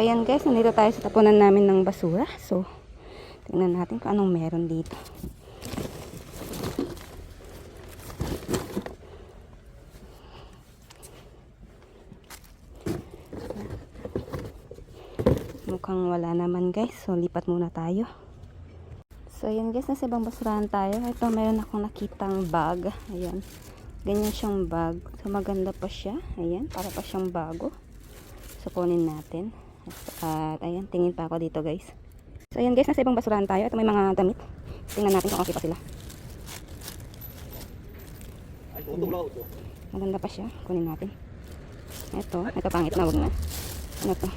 ayan guys, nandito tayo sa tapunan namin ng basura. So, tingnan natin kung anong meron dito. Mukhang wala naman guys. So, lipat muna tayo. So, ayan guys, nasa ibang basurahan tayo. Ito, meron akong nakitang bag. Ayan. Ganyan siyang bag. So, maganda pa siya. Ayan, para pa siyang bago. So, kunin natin. At, ayan, tingin pa ako dito guys. So, ayan guys, nasa ibang basurahan tayo. Ito may mga damit. Tingnan natin kung okay pa sila. Maganda pa siya. Kunin natin. Ito, ito pangit na, wag na. Ano to?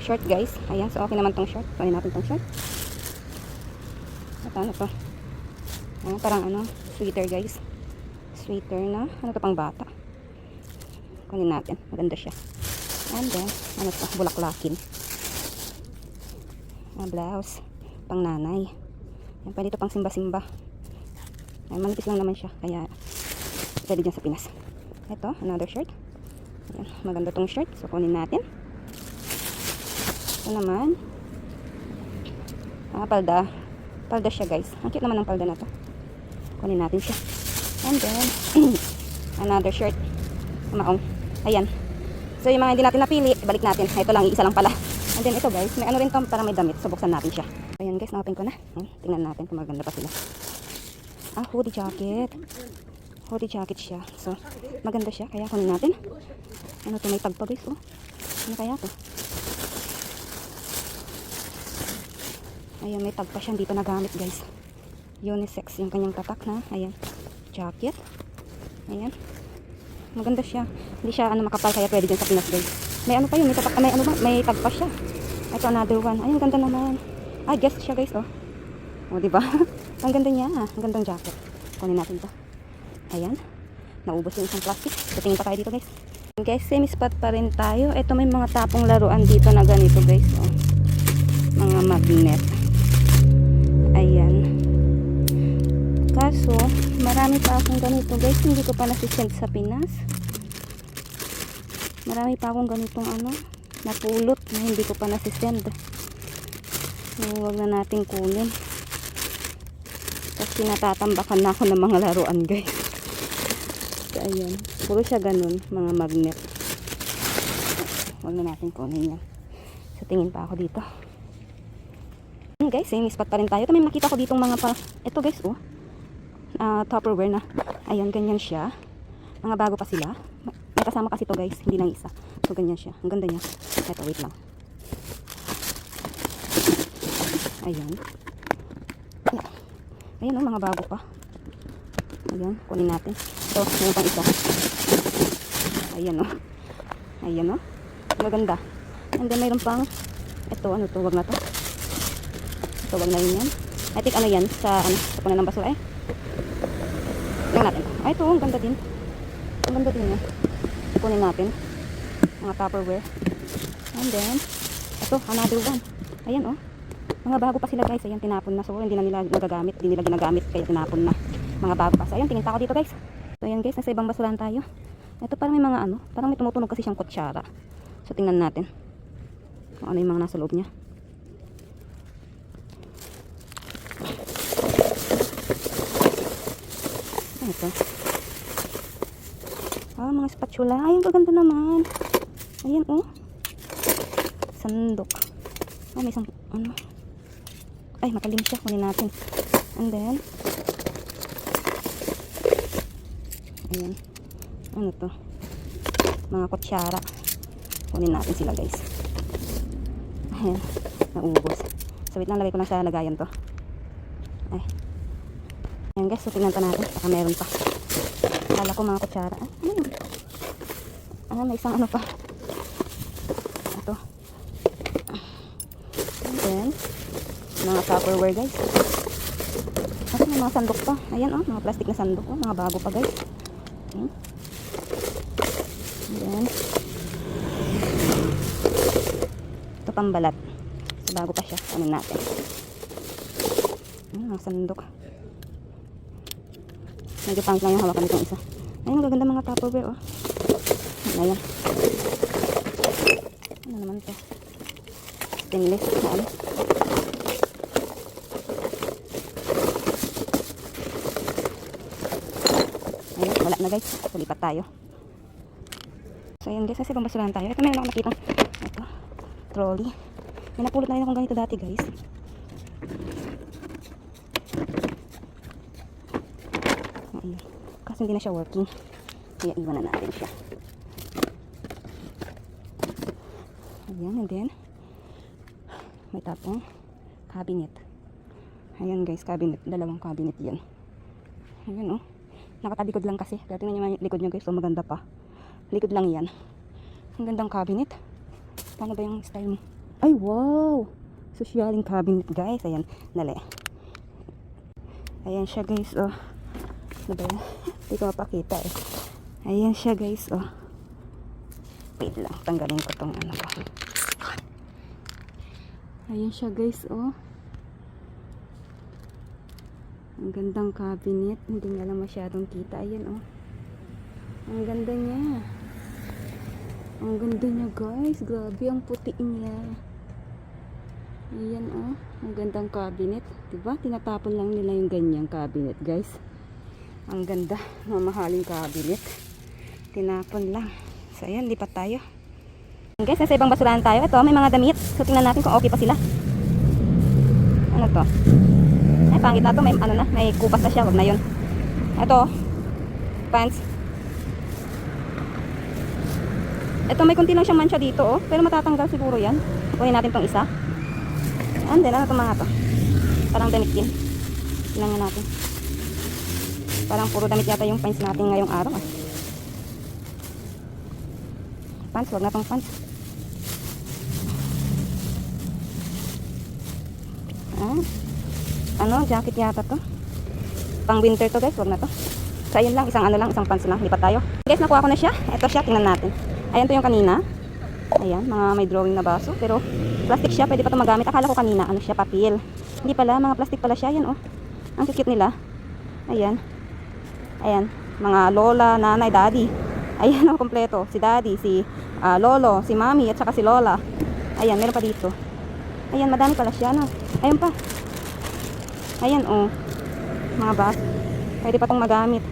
Short guys. Ayan, so okay naman tong short. Kunin natin tong short. Ito, ano to? Ayan, parang ano, sweater guys. Sweater na, ano to pang bata. Kunin natin. Maganda siya. And then, ano to? Bulaklakin. Ah, blouse. Pang nanay. Yan, pwede ito pang simba-simba. Ayan, manipis lang naman siya. Kaya, pwede dyan sa Pinas. Ito, another shirt. Ayan, maganda tong shirt. So, kunin natin. Ito naman. Ah, palda. Palda siya, guys. Ang cute naman ng palda na to. Kunin natin siya. And then, another shirt. Maong. Ayan. So, yung mga hindi natin napili, balik natin. Ito lang, isa lang pala. And then, ito guys, may ano rin to para may damit. So, buksan natin siya. Ayan guys, na-open ko na. Hmm, tingnan natin kung maganda pa sila. Ah, hoodie jacket. Hoodie jacket siya. So, maganda siya. Kaya kunin natin. Ano to, may tag pa guys, oh. Ano kaya to? Ayan, may tag pa siya. Hindi pa nagamit guys. Unisex yung kanyang tatak na. Ayan. Jacket. Ayan. Maganda siya. Hindi siya ano makapal kaya pwede dyan sa Pinas guys. May ano pa yun, may tatak, may ano ba, may tag pa siya. Ito another one. Ayun, ganda naman. Ah, guest siya guys, oh. Oh, di ba? Ang ganda niya. Ang gandang jacket. Kunin natin to. Ayan. Naubos yung isang plastic. So, tingin pa tayo dito guys. Guys, same spot pa rin tayo. Ito may mga tapong laruan dito na ganito guys. Oh. Mga magnet. Ayan. Kaso, marami pa akong ganito guys. Hindi ko pa nasisend sa Pinas. Marami pa akong ganitong ano, napulot na hindi ko pa nasisend. So, huwag na natin kunin. Kasi natatambakan na ako ng mga laruan guys. So, ayan. Puro siya ganun, mga magnet. Huwag na natin kunin yan. So, tingin pa ako dito. Guys, same spot pa rin tayo. Ito may makita ko ditong mga pa... Ito guys, oh. Uh, Tupperware na. Ayan, ganyan siya. Mga bago pa sila. May kasama kasi to guys, hindi lang isa. So, ganyan siya. Ang ganda niya. Ito, wait lang. Ayan. Ayan, oh, mga bago pa. Ayan, kunin natin. Ito, mayroon pang isa. Ayan, oh. Ayan, oh. Maganda. And then, mayroon pang, ito, ano to, wag na to. Ito, wag na yun yan. I think, ano yan, sa, ano, sa punan ng basura, eh. Ay, ito, ang ganda din. Ang ganda din, eh. Kunin natin. Mga tupperware. And then, ito, another one. Ayan, oh. Mga bago pa sila, guys. Ayan, tinapon na. So, hindi na nila nagagamit. Hindi nila ginagamit, kaya tinapon na. Mga bago pa. So, ayan, tingin pa ako dito, guys. So, ayan, guys. Nasa ibang basurahan tayo. Ito, parang may mga ano. Parang may tumutunog kasi siyang kutsara. So, tingnan natin. Kung ano yung mga nasa loob niya. Ito? Ah, mga spatula. Ay, ang gaganda naman. Ayan, oh. Sandok. Ah, may isang, ano. Ay, matalim siya. Kunin natin. And then, ayan. Ano to? Mga kutsara. Kunin natin sila, guys. Ayan. Naubos. So, wait lang. Lagay ko lang sa lagayan to. Ay. Ayan, guys. So, tingnan pa natin. Baka meron pa. Kala ko mga kutsara. Ay, ano yun? Ah, may isang ano pa. Ito. Then, mga tupperware guys. Kasi may mga sandok pa. Ayan oh, mga plastic na sandok oh, mga bago pa guys. Ayan. And then, ito pambalat. So, bago pa siya. Ano natin. Ayan, mga sandok. Medyo pangit lang yung hawakan nitong isa. Ayun, magaganda mga tupperware, oh. Ayan. Ano naman to? Stainless. Ano? Ayun, wala na guys. Tulipat tayo. So ayun guys, kasi pambasurahan tayo. Ito meron ako nakita. Ito. Trolley. May napulot na rin akong ganito dati guys. Ayun. Kasi hindi na siya working. Kaya iwan na natin siya. Ayan, and then may tapong cabinet. Ayan guys, cabinet. Dalawang cabinet yan. Ayan oh. Nakatalikod lang kasi. Kaya tingnan nyo yung likod nyo guys. So maganda pa. Likod lang yan. Ang gandang cabinet. Paano ba yung style mo? Ay, wow! Socialing cabinet guys. Ayan, dali. Ayan siya guys, oh. Ano ba yan? Hindi ko mapakita eh. Ayan siya guys, oh. Wait lang, tanggalin ko tong ano ko. Ayan siya guys, oh. Ang gandang cabinet. Hindi nga lang masyadong kita. Ayan, oh. Ang ganda niya. Ang ganda niya, guys. Grabe, ang puti niya. Ayan, oh. Ang gandang cabinet. Diba? Tinatapon lang nila yung ganyang cabinet, guys. Ang ganda. Mamahaling cabinet. Tinapon lang. So, ayan. Lipat tayo. Guys, nasa ibang basurahan tayo. Ito, may mga damit. So, tingnan natin kung okay pa sila. Ano to? Ay, pangit na to. May, ano na, may kupas na siya. Huwag na yun. Ito, pants. Ito, may kunti lang siyang mancha dito, oh. Pero matatanggal siguro yan. Kunin natin tong isa. And then, ano to mga to? Parang damit din. Nga natin. Parang puro damit yata yung pants natin ngayong araw, ah. Pants, wag na tong pants. Ah, ano, jacket yata to. Pang winter to guys, wag na to. So ayun lang, isang ano lang, isang pants lang. Lipat tayo. Guys, nakuha ko na siya. Ito siya, tingnan natin. Ayan to yung kanina. Ayan, mga may drawing na baso. Pero plastic siya, pwede pa ito magamit. Akala ko kanina, ano siya, papel. Hindi pala, mga plastic pala siya. Ayan oh. Ang cute nila. Ayan. Ayan, mga lola, nanay, daddy. Ayan ang kompleto. Si daddy, si ah, lolo, si mami, at saka si lola. Ayan, meron pa dito. Ayan, madami pala siya, no? Ayan pa. Ayan, oh. Mga bas. Pwede pa tong magamit.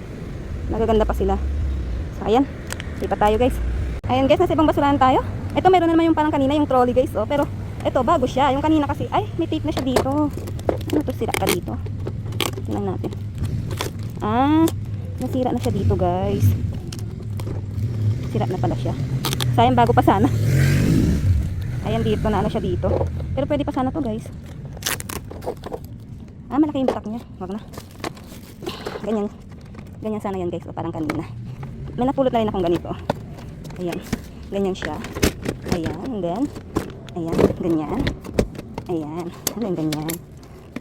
Nagaganda pa sila. So, ayan. Lipat tayo, guys. Ayan, guys. Nasa ibang basurahan tayo. Ito, meron na naman yung parang kanina, yung trolley, guys, oh. Pero, ito, bago siya. Yung kanina kasi, ay, may tape na siya dito. Ano to, sira ka dito. Tingnan natin. Ah, nasira na siya dito, guys. Sira na pala siya. Sayang, bago pa sana. Ayan dito na ano siya dito. Pero pwede pa sana to guys. Ah, malaki yung bitak niya. Wag na. Ganyan. Ganyan sana yan guys. O, parang kanina. May napulot na rin akong ganito. Ayan. Ganyan siya. Ayan. And then, ayan. Ganyan. Ayan. Ganyan?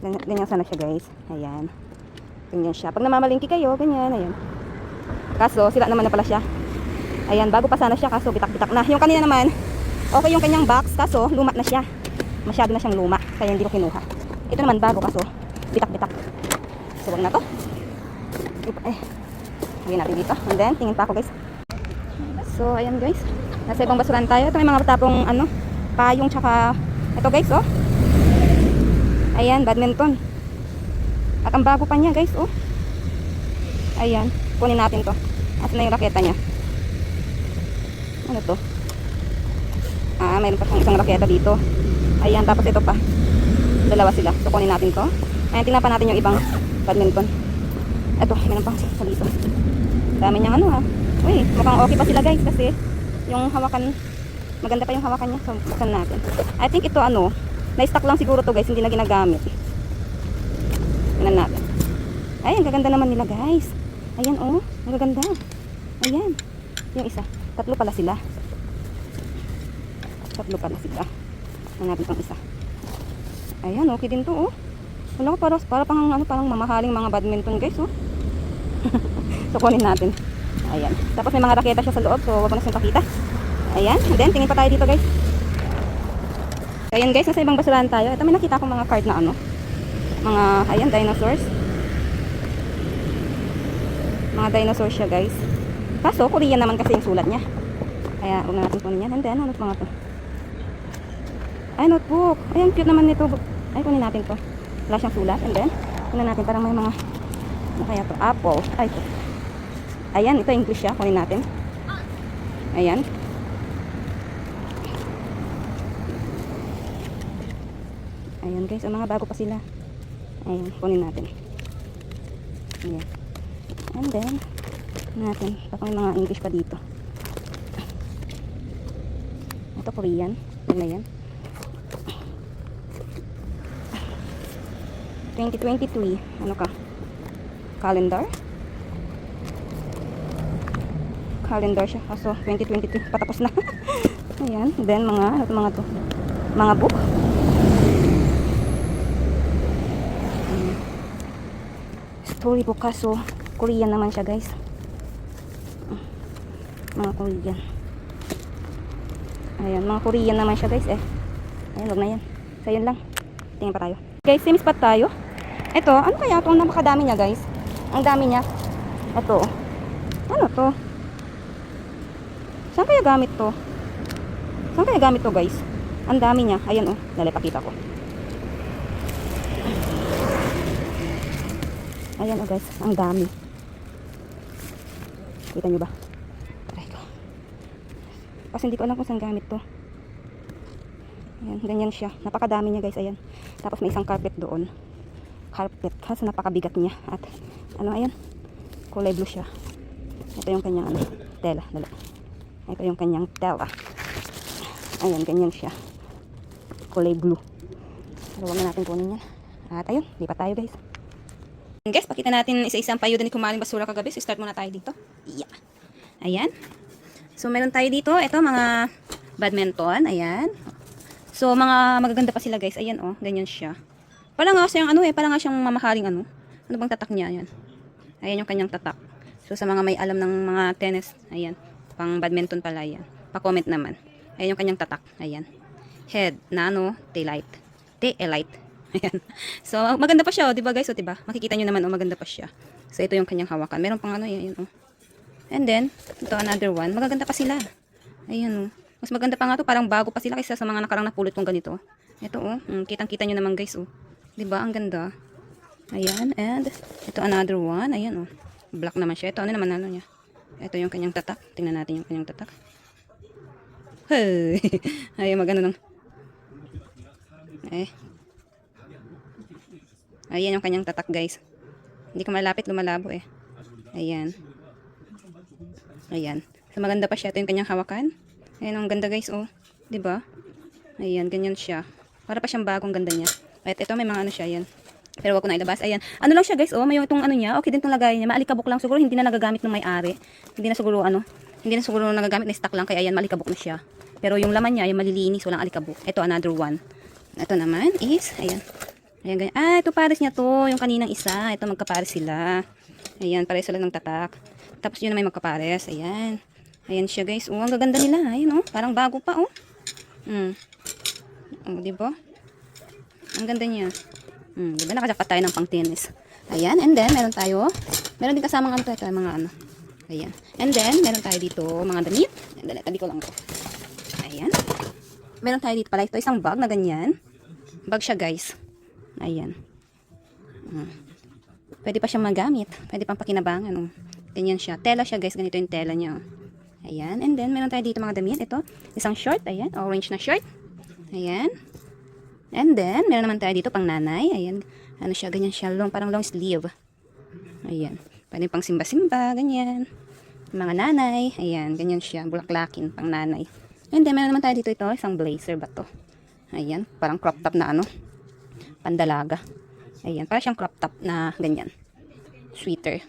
Ganyan, ganyan sana siya guys. Ayan. Ganyan siya. Pag namamalingki kayo, ganyan. Ayan. Kaso, sila naman na pala siya. Ayan, bago pa sana siya. Kaso, bitak-bitak na. Yung kanina naman, okay yung kanyang box. Kaso, luma na siya. Masyado na siyang luma. Kaya hindi ko kinuha. Ito naman bago. Kaso, bitak-bitak. So, wag na to. Eh, lagyan natin dito. And then, tingin pa ako guys. So, ayan guys. Nasa ibang basuran tayo. Ito may mga tapong ano, payong tsaka, ito guys, oh. Ayan, badminton. At ang bago pa niya guys, oh. Ayan, kunin natin to. Asan na yung raketa niya? Ano to? Ah, mayroon pa isang raketa dito. Ayan, tapos ito pa. Dalawa sila. So, kunin natin to. Ayan, tingnan pa natin yung ibang badminton. Ito, mayroon pang isa dito. Dami niyang ano ha. Uy, mukhang okay pa sila guys kasi yung hawakan, maganda pa yung hawakan niya. So, buksan natin. I think ito ano, na-stock lang siguro to guys, hindi na ginagamit. Tingnan natin. Ay, ang gaganda naman nila guys. Ayan oh, ang gaganda. Ayan. Yung isa. Tatlo pala sila. Tatlo pala sila. Natin itong isa. Ayan, okay din to oh. Wala ko para, para pang ano, parang mamahaling mga badminton guys oh. so kunin natin. Ayan. Tapos may mga raketa siya sa loob so wag mo na siyang pakita. Ayan. And then tingin pa tayo dito guys. Ayan guys, nasa ibang basurahan tayo. Ito may nakita akong mga card na ano. Mga, ayan, dinosaurs. Mga dinosaurs siya guys. Kaso, Korean naman kasi yung sulat niya. Kaya, huwag na natin kunin yan. And then, ano mga to? Ay, notebook. Ay, ang cute naman nito. Ay, kunin natin to. Wala siyang sulat. And then, kunin natin parang may mga, ano kaya to? Apple. Ay, ito. Ayan, ito English siya. Kunin natin. Ayan. Ayan guys, ang mga bago pa sila. Ayan, kunin natin. Ayan. And then, natin, baka may mga English pa dito. Ito Korean. Yan na yan. 2023. Ano ka? Calendar? Calendar siya. Kaso, 2023. Patapos na. Ayan. Then, mga, ano mga to? Mga book. Ayan. Storybook kaso, Korean naman siya guys. Mga Korean. Ayan, mga Korean naman siya guys eh. Ayan, wag na yan. So, yun lang. Tingin pa tayo. Guys, same spot tayo. Ito, ano kaya ito? Ang napakadami niya guys. Ang dami niya. Ito. Ano to? Saan kaya gamit to? Saan kaya gamit to guys? Ang dami niya. Ayan oh. Dali, pakita ko. Ayan oh guys. Ang dami. Kita nyo ba? Try ko. Kasi hindi ko alam kung saan gamit to. Ayan, ganyan siya. Napakadami niya guys, ayan. Tapos may isang carpet doon. Carpet. Kasi napakabigat niya. At ano, ayan. Kulay blue siya. Ito yung kanyang ano, tela. Dala. Ito yung kanyang tela. Ayan, ganyan siya. Kulay blue. Na natin kunin yan. At ayun, lipat tayo guys. Guys, pakita natin isa-isang payo din kumaling basura kagabi. So, start muna tayo dito. Yeah. Ayan. So, meron tayo dito. Ito, mga badminton. Ayan. So, mga magaganda pa sila guys. Ayan oh, ganyan siya. Parang nga siyang ano eh, parang nga siyang mamahaling ano. Ano bang tatak niya? Ayan. Ayan yung kanyang tatak. So, sa mga may alam ng mga tennis, ayan. Pang badminton pala yan. Pa-comment naman. Ayan yung kanyang tatak. Ayan. Head, nano, taillight. Taillight. Ayan. So, maganda pa siya, oh, 'di ba guys? O, 'di ba? Makikita niyo naman, oh, maganda pa siya. So, ito yung kanyang hawakan. Meron pang ano, yan, oh. And then, ito another one. Magaganda pa sila. Ayan, oh. Mas maganda pa nga to, parang bago pa sila kaysa sa mga nakarang napulot kong ganito. Ito, oh. Mm, kitang-kita nyo naman, guys, oh. 'Di ba Ang ganda. Ayan, and ito another one. Ayan, oh. Black naman siya. Ito, ano naman, ano niya? Ito yung kanyang tatak. Tingnan natin yung kanyang tatak. Hey! Ay, maganda ng... Eh. Ayan yung kanyang tatak, guys. Hindi ka malapit, lumalabo eh. Ayan. Ayan. So, maganda pa siya. Ito yung kanyang hawakan. Ayan, ang ganda guys, oh. ba? Ayan, ganyan siya. Para pa siyang bagong ganda niya. At ito, may mga ano siya, ayan. Pero wag ko na ilabas. Ayan. Ano lang siya guys, oh. May itong ano niya. Okay din itong lagay niya. Maalikabok lang. Siguro hindi na nagagamit ng may-ari. Hindi na siguro ano. Hindi na siguro nagagamit na stock lang. Kaya ayan, maalikabok na siya. Pero yung laman niya, yung malilinis. Walang alikabok. Ito, another one. Ito naman is, ayan. Ayan, ganyan. Ah, ito pares niya to. Yung kaninang isa. Ito, magkapares sila. Ayan, pares sila ng tatak. Tapos yun na may magkapares. Ayan. Ayan siya guys. Oh, ang gaganda nila. Ayan oh. Parang bago pa oh. Hmm. Oh, di ba? Ang ganda niya. Hmm, di ba nakajakat tayo ng pang tennis. Ayan, and then meron tayo. Meron din kasamang ano to, ito, mga ano. Ayan. And then meron tayo dito mga damit. Dali, tabi ko lang to. Ayan. Meron tayo dito pala ito, isang bag na ganyan. Bag siya guys. Ayan. Hmm. Pwede pa siyang magamit. Pwede pang pakinabangan. Oh. Ganyan siya. Tela siya guys. Ganito yung tela niya. oh. Ayan. And then, meron tayo dito mga damit. Ito. Isang short. Ayan. Orange na short. Ayan. And then, meron naman tayo dito pang nanay. Ayan. Ano siya? Ganyan siya. Long, parang long sleeve. Ayan. Pwede pang simba-simba. Ganyan. Mga nanay. Ayan. Ganyan siya. Bulaklakin. Pang nanay. And then, meron naman tayo dito ito. Isang blazer ba to? Ayan. Parang crop top na ano. Pandalaga. Ayan. Parang siyang crop top na ganyan. Sweater.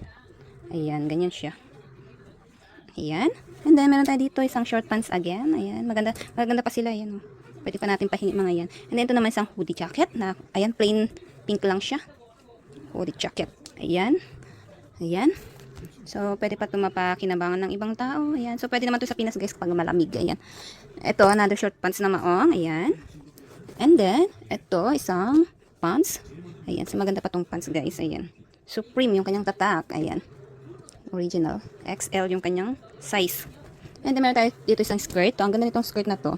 Ayan. Ganyan siya. Ayan. And then, meron tayo dito isang short pants again. Ayan. Maganda, maganda pa sila. Ayan. Oh. Pwede pa natin pahingi mga yan. And then, ito naman isang hoodie jacket na, ayan, plain pink lang siya. Hoodie jacket. Ayan. Ayan. So, pwede pa ito mapakinabangan ng ibang tao. Ayan. So, pwede naman ito sa Pinas, guys, kapag malamig. Ayan. Ito, another short pants na maong. Ayan. And then, ito, isang pants. Ayan. So, maganda pa tong pants, guys. Ayan. Supreme yung kanyang tatak. Ayan original. XL yung kanyang size. And then meron tayo dito isang skirt. Ang ganda nitong skirt na to.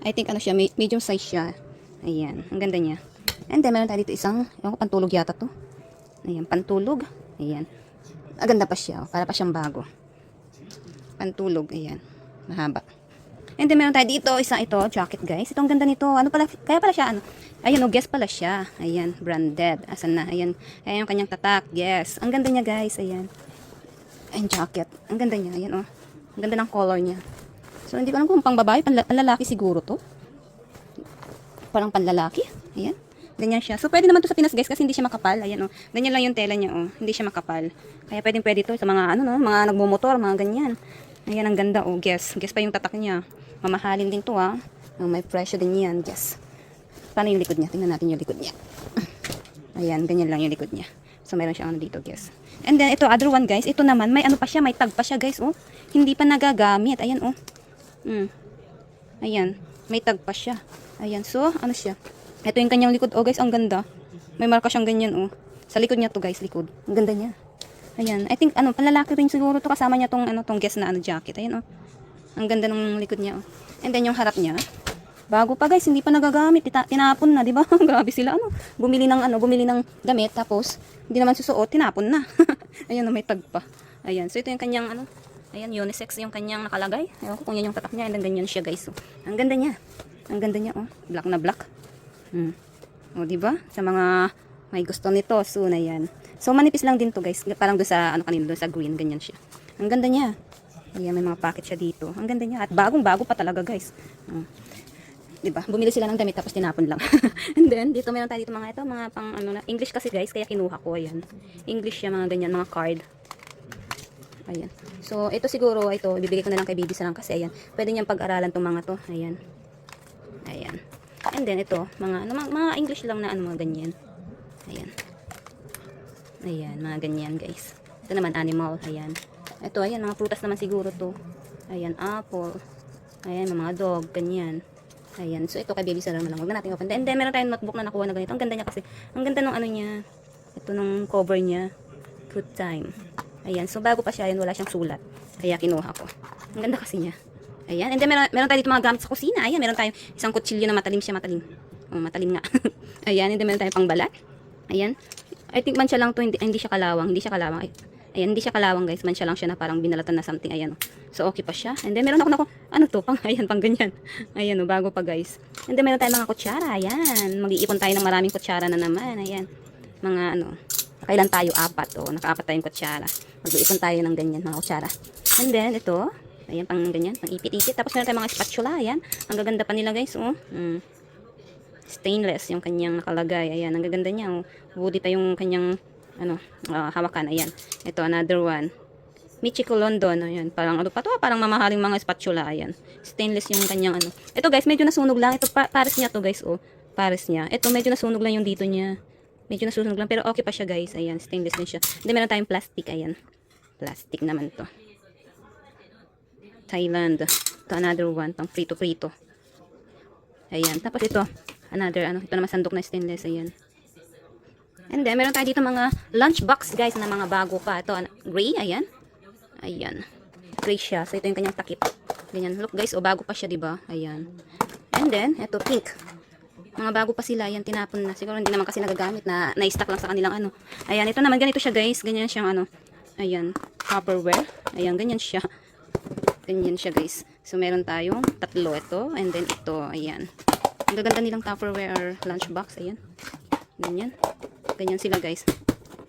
I think ano siya, me- medium size siya. Ayan, ang ganda niya. And then, meron tayo dito isang, ko, pantulog yata to. Ayan, pantulog. Ayan. Ang ganda pa siya, oh, para pa siyang bago. Pantulog, ayan. Mahaba. And then, meron tayo dito, isang ito, jacket guys. Ito, ang ganda nito. Ano pala, kaya pala siya, ano? Ayan, oh, guess pala siya. Ayan, branded. Asan na? Ayan, ayan yung kanyang tatak. Yes. Ang ganda niya guys, ayan. Ayan, jacket. Ang ganda niya, ayan, oh. Ang ganda ng color niya. So, hindi ko alam kung pang babae, pang lalaki siguro to. Parang panlalaki. Ayan. Ganyan siya. So, pwede naman to sa Pinas, guys, kasi hindi siya makapal. Ayan, oh. Ganyan lang yung tela niya, oh. Hindi siya makapal. Kaya pwedeng pwede to sa mga, ano, no, mga nagmumotor, mga ganyan. Ayan, ang ganda, oh. Guess. Guess pa yung tatak niya. Mamahalin din to, ah. Oh, may presyo din yan. Guess. Paano yung likod niya? Tingnan natin yung likod niya. Ayan, ganyan lang yung likod niya. So, meron siyang ano dito, guys. And then, ito, other one, guys. Ito naman, may ano pa siya, may tag pa siya, guys, oh. Hindi pa nagagamit. Ayan, oh. Mm. Ayan, may tag pa siya. Ayan, so, ano siya? Ito yung kanyang likod. Oh, guys, ang ganda. May marka siyang ganyan, oh. Sa likod niya to, guys, likod. Ang ganda niya. Ayan, I think, ano, panlalaki rin siguro to. Kasama niya tong, ano, tong guest na, ano, jacket. Ayan, oh. Ang ganda ng likod niya, oh. And then, yung harap niya, bago pa, guys, hindi pa nagagamit. Tinapon na, di ba? Grabe sila, ano. Bumili ng, ano, bumili ng damit, tapos, hindi naman susuot, tinapon na. Ayan, oh, may tag pa. Ayan, so ito yung kanyang, ano, Ayan, unisex yung kanyang nakalagay. Ewan ko kung yan yung tatak niya. And then, ganyan siya, guys. So, ang ganda niya. Ang ganda niya, oh. Black na black. Hmm. O, di ba? Sa mga may gusto nito, so na yan. So, manipis lang din to, guys. Parang doon sa, ano kanina, doon sa green. Ganyan siya. Ang ganda niya. Ayan, may mga packet siya dito. Ang ganda niya. At bagong-bago pa talaga, guys. Hmm. Di ba? Bumili sila ng damit tapos tinapon lang. And then, dito meron tayo dito mga ito, mga pang ano na, English kasi guys, kaya kinuha ko, ayan. English siya, mga ganyan, mga card. Ayan. So, ito siguro, ito, ibibigay ko na lang kay Bibi lang kasi, ayan. Pwede niyang pag-aralan tong mga to. Ayan. Ayan. And then, ito, mga, ano, mga, mga English lang na, ano, mga ganyan. Ayan. Ayan, mga ganyan, guys. Ito naman, animal. Ayan. Ito, ayan, mga prutas naman siguro to. Ayan, apple. Ayan, mga dog, ganyan. Ayan, so ito kay Baby Sarah na lang. Huwag na natin open. And then, meron tayong notebook na nakuha na ganito. Ang ganda niya kasi. Ang ganda ng ano niya. Ito nung cover niya. Good time. Ayan, so bago pa siya, yun, wala siyang sulat. Kaya kinuha ko. Ang ganda kasi niya. Ayan, and then meron, meron tayo dito mga gamit sa kusina. Ayan, meron tayong isang kutsilyo na matalim siya, matalim. Oh, matalim nga. Ayan, and then meron tayong pangbalat. Ayan. I think man siya lang to, hindi, hindi siya kalawang. Hindi siya kalawang. Ay, ayan, hindi siya kalawang guys. Man siya lang siya na parang binalatan na something. Ayan. oh. So, okay pa siya. And then meron ako na ano to, pang, ayan, pang ganyan. Ayan, oh, bago pa guys. And then meron tayong mga kutsara. Ayan. Mag-iipon tayo ng maraming kutsara na naman. Ayan. Mga ano, kailan tayo apat o nakaapat tayong kutsara. Mag-iipon tayo ng ganyan mga kutsara. And then ito, ayan pang ganyan, pang ipit-ipit. Tapos meron tayong mga spatula, ayan. Ang gaganda pa nila guys, oh. Mm. Stainless yung kanyang nakalagay. Ayan, ang gaganda niya. Oh. Woody pa yung kanyang ano, ah, hawakan. Ayan. Ito another one. Michiko London, ayan, parang ano pa to, parang mamahaling mga spatula, ayan. Stainless yung kanyang ano. Ito guys, medyo nasunog lang. Ito pa pares niya to guys, oh. Pares niya. Ito medyo nasunog lang yung dito niya. Medyo nasusunog lang, pero okay pa siya guys. Ayan, stainless din siya. Then meron tayong plastic, ayan. Plastic naman to. Thailand. Ito another one, pang prito-prito. Ayan, tapos ito, another, ano, ito naman sandok na stainless, ayan. And then, meron tayo dito mga lunch box, guys, na mga bago pa. Ito, ano, gray, ayan. Ayan. Gray siya. So, ito yung kanyang takip. Ganyan. Look, guys, o bago pa siya, di ba? Ayan. And then, ito, pink. Mga bago pa sila, yan, tinapon na. Siguro hindi naman kasi nagagamit na na-stack lang sa kanilang ano. Ayan, ito naman, ganito siya, guys. Ganyan siyang ano. Ayan, Tupperware. Ayan, ganyan siya. Ganyan siya, guys. So, meron tayong tatlo ito. And then, ito, ayan. Ang gaganda nilang Tupperware or lunchbox. Ayan. Ganyan. Ganyan sila, guys.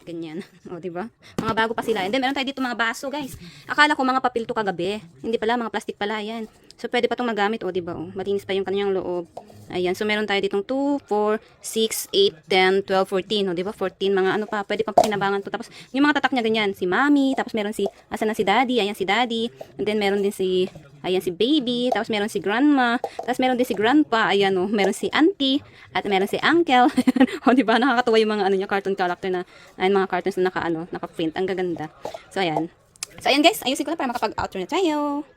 Ganyan. O, di ba? Mga bago pa sila. And then, meron tayo dito mga baso, guys. Akala ko mga papel to kagabi. Hindi pala, mga plastic pala. Ayan. So, pwede pa itong magamit. O, di ba? O, malinis pa yung kanyang loob. Ayan. So, meron tayo ditong 2, 4, 6, 8, 10, 12, 14. O, di ba? 14. Mga ano pa. Pwede pang pakinabangan to. Tapos, yung mga tatak niya ganyan. Si mami. Tapos, meron si, asan na si daddy. Ayan, si daddy. And then, meron din si, ayan, si baby. Tapos, meron si grandma. Tapos, meron din si grandpa. Ayan, o. Meron si auntie. At meron si uncle. o, di ba? Nakakatuwa yung mga ano niya, cartoon character na, ayan, mga cartoons na naka, ano, naka-print. Ang gaganda. So, ayan. So, ayan guys. Ayusin ko lang para makapag-outro na tayo.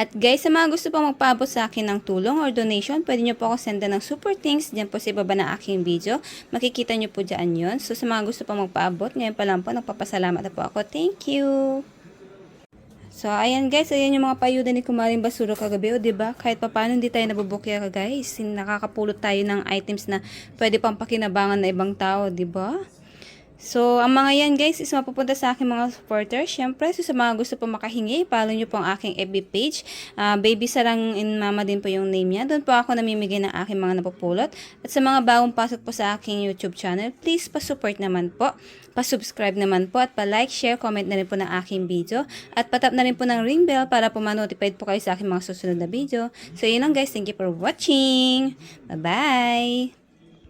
At guys, sa mga gusto pong magpaabot sa akin ng tulong or donation, pwede nyo po ako senda ng super thanks dyan po sa ibaba ng aking video. Makikita nyo po dyan yun. So, sa mga gusto pong magpaabot, ngayon pa lang po, nagpapasalamat na po ako. Thank you! So, ayan guys, ayan yung mga payuda ni Kumaring Basuro kagabi, o diba? Kahit pa paano hindi tayo nabubukya ka guys. Nakakapulot tayo ng items na pwede pang pakinabangan na ibang tao, diba? So, ang mga yan guys is mapupunta sa aking mga supporters. Siyempre, so sa mga gusto po makahingi, follow nyo po ang aking FB page. Ah, Baby Sarang in Mama din po yung name niya. Doon po ako namimigay ng aking mga napupulot. At sa mga bagong pasok po sa aking YouTube channel, please pa-support naman po. Pa-subscribe naman po at pa-like, share, comment na rin po ng aking video. At patap na rin po ng ring bell para po ma-notified po kayo sa aking mga susunod na video. So, yun lang guys. Thank you for watching. Bye-bye!